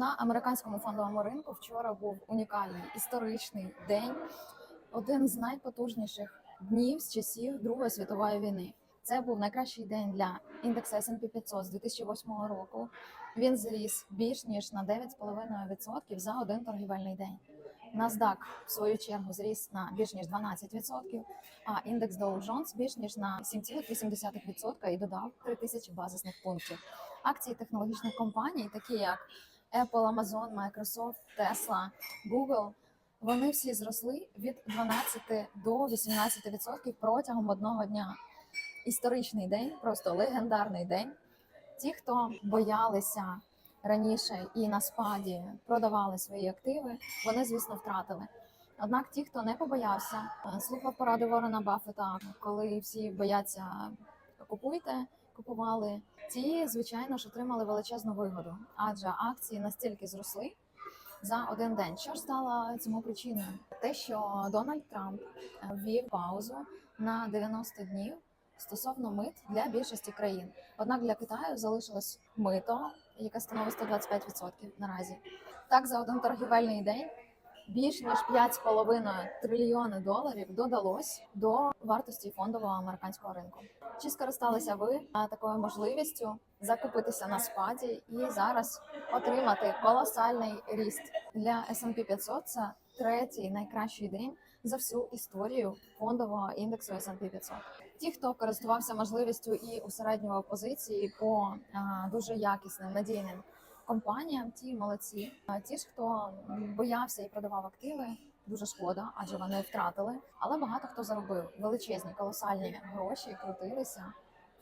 На американському фондовому ринку вчора був унікальний історичний день, один з найпотужніших днів з часів Другої світової війни. Це був найкращий день для індексу S&P 500 з 2008 року. Він зріс більш ніж на 9,5% за один торгівельний день. NASDAQ, в свою чергу, зріс на більш ніж 12%, а індекс Dow Jones більш ніж на 7,8% і додав 3 тисячі базисних пунктів. Акції технологічних компаній, такі як Apple, Amazon, Microsoft, Tesla, Google, вони всі зросли від 12 до 18% протягом одного дня. Історичний день, просто легендарний день. Ті, хто боялися раніше і на спаді продавали свої активи, вони, звісно, втратили. Однак ті, хто не побоявся, е, слухав поради Ворона Баффета, коли всі бояться купуйте, купували. Ті, звичайно ж, отримали величезну вигоду, адже акції настільки зросли за один день. Що ж стало цьому причиною? Те, що Дональд Трамп е, ввів паузу на 90 днів стосовно мит для більшості країн. Однак для Китаю залишилось мито, яке становить 125% наразі. Так, за один торгівельний день більш ніж 5,5 трильйони доларів додалось до вартості фондового американського ринку. Чи скористалися ви такою можливістю закупитися на спаді і зараз отримати колосальний ріст для S&P 500 Це третій найкращий день за всю історію фондового індексу S&P 500. Ті, хто користувався можливістю і усереднював позиції по а, дуже якісним надійним компаніям, ті молодці. А ті ж, хто боявся і продавав активи, дуже шкода, адже вони втратили. Але багато хто заробив величезні колосальні гроші, крутилися.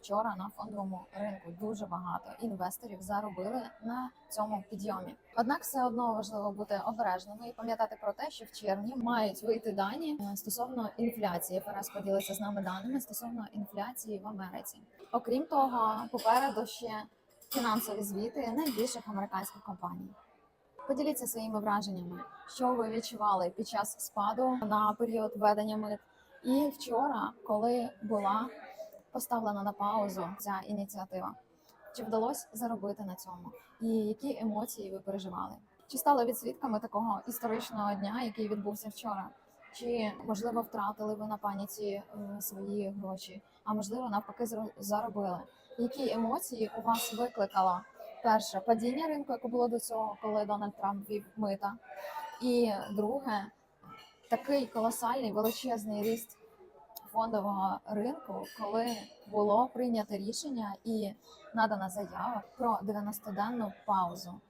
Вчора на фондовому ринку дуже багато інвесторів заробили на цьому підйомі. Однак все одно важливо бути обережними і пам'ятати про те, що в червні мають вийти дані е, стосовно інфляції. ФРС поділиться з нами даними стосовно інфляції в Америці. Окрім того, попереду ще фінансові звіти найбільших американських компаній. Поділіться своїми враженнями, що ви відчували під час спаду на період ведення мит. І вчора, коли була поставлена на паузу ця ініціатива, чи вдалося заробити на цьому? І які емоції ви переживали? Чи стали ви свідками такого історичного дня, який відбувся вчора? Чи можливо втратили ви на паніці е, свої гроші? А можливо, навпаки, заробили? Які емоції у вас викликало перше падіння ринку, яке було до цього, коли Дональд Трамп вів мита? І друге, такий колосальний величезний ріст фондового ринку, коли було прийнято рішення і надана заява про 90-денну паузу.